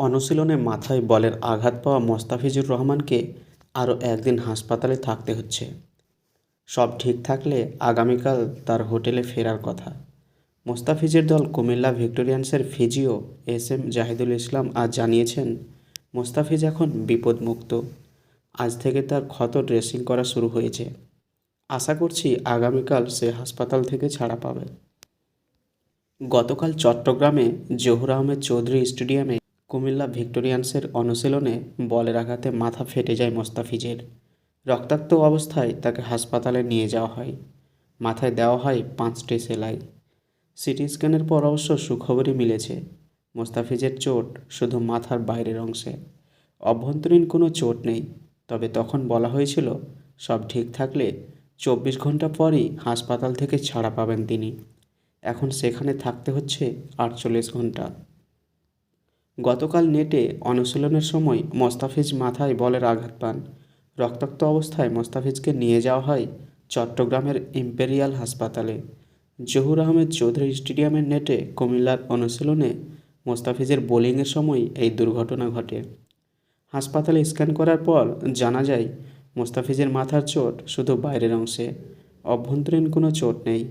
অনুশীলনে মাথায় বলের আঘাত পাওয়া মোস্তাফিজুর রহমানকে আরও একদিন হাসপাতালে থাকতে হচ্ছে। সব ঠিক থাকলে আগামীকাল তার হোটেলে ফেরার কথা। মোস্তাফিজের দল Comilla ভিক্টোরিয়ান্সের physio S M Zahidul Islam আজ জানিয়েছেন, মোস্তাফিজ এখন বিপদমুক্ত। আজ থেকে তার ক্ষত ড্রেসিং করা শুরু হয়েছে। আশা করছি আগামীকাল সে হাসপাতাল থেকে ছাড়া পাবে। গতকাল চট্টগ্রামে জহুর আহমেদ চৌধুরী স্টেডিয়ামে কুমিল্লা ভিক্টোরিয়ান্সের অনুশীলনে বলের আঘাতে মাথা ফেটে যায় মোস্তাফিজের। রক্তাক্ত অবস্থায় তাকে হাসপাতালে নিয়ে যাওয়া হয়। মাথায় দেওয়া হয় পাঁচটি সেলাই। সিটি স্ক্যানের পর অবশ্য সুখবরই মিলেছে। মোস্তাফিজের চোট শুধু মাথার বাইরের অংশে। অভ্যন্তরীণ কোনো চোট নেই, তবে তখন বলা হয়েছিল, সব ঠিক থাকলে চব্বিশ ঘণ্টা পরই হাসপাতাল থেকে ছাড়া পাবেন তিনি। এখন সেখানে থাকতে হচ্ছে আটচল্লিশ ঘণ্টা গতকাল নেটে অনুশীলনের সময় মোস্তাফিজ মাথায় বলের আঘাত পান। রক্তাক্ত অবস্থায় মোস্তাফিজকে নিয়ে যাওয়া হয় চট্টগ্রামের ইম্পেরিয়াল হাসপাতালে। জহুর আহমেদ চৌধুরী স্টেডিয়ামের নেটে কুমিল্লার অনুশীলনে মোস্তাফিজের বোলিংয়ের সময় এই দুর্ঘটনা ঘটে। হাসপাতালে স্ক্যান করার পর জানা যায়, মোস্তাফিজের মাথার চোট শুধু বাইরের অংশে। অভ্যন্তরীণ কোনো চোট নেই।